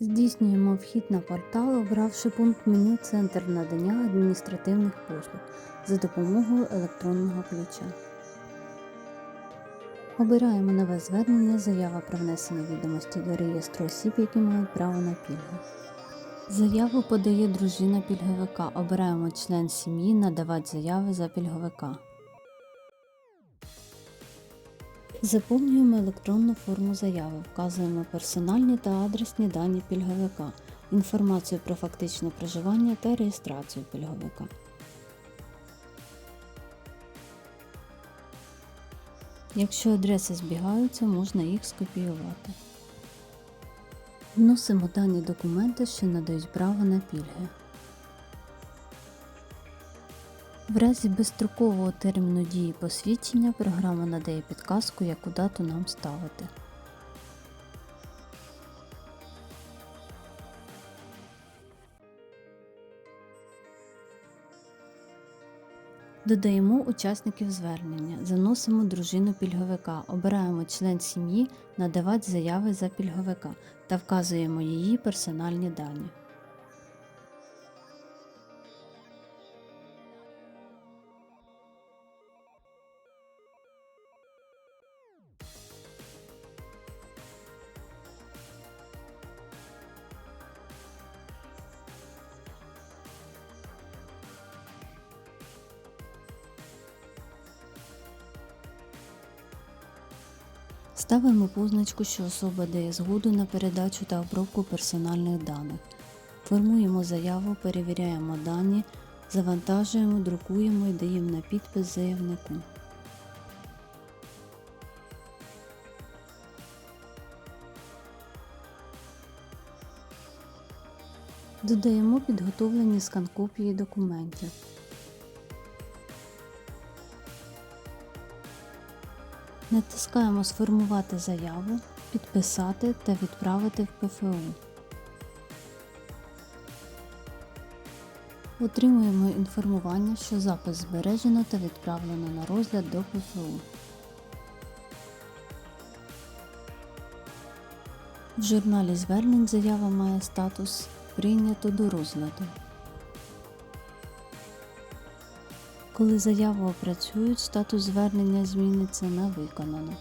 Здійснюємо вхід на портал, обравши пункт меню Центр надання адміністративних послуг за допомогою електронного ключа. Обираємо нове звернення Заява про внесення відомості до реєстру осіб, які мають право на пільгу. Заяву подає дружина пільговика. Обираємо член сім'ї надавати заяви за пільговика. Заповнюємо електронну форму заяви, вказуємо персональні та адресні дані пільговика, інформацію про фактичне проживання та реєстрацію пільговика. Якщо адреси збігаються, можна їх скопіювати. Вносимо дані документи, що надають право на пільги. В разі безстрокового терміну дії посвідчення програма надає підказку, яку дату нам ставити. Додаємо учасників звернення, заносимо дружину пільговика, обираємо член сім'ї надавати заяви за пільговика та вказуємо її персональні дані. Ставимо позначку, що особа дає згоду на передачу та обробку персональних даних. Формуємо заяву, перевіряємо дані, завантажуємо, друкуємо і даємо на підпис заявнику. Додаємо підготовлені скан-копії документів. Натискаємо Сформувати заяву, підписати та відправити в ПФУ. Отримуємо інформування, що запис збережено та відправлено на розгляд до ПФУ. В журналі звернень заява має статус Прийнято до розгляду. Коли заяву опрацюють, статус звернення зміниться на виконано.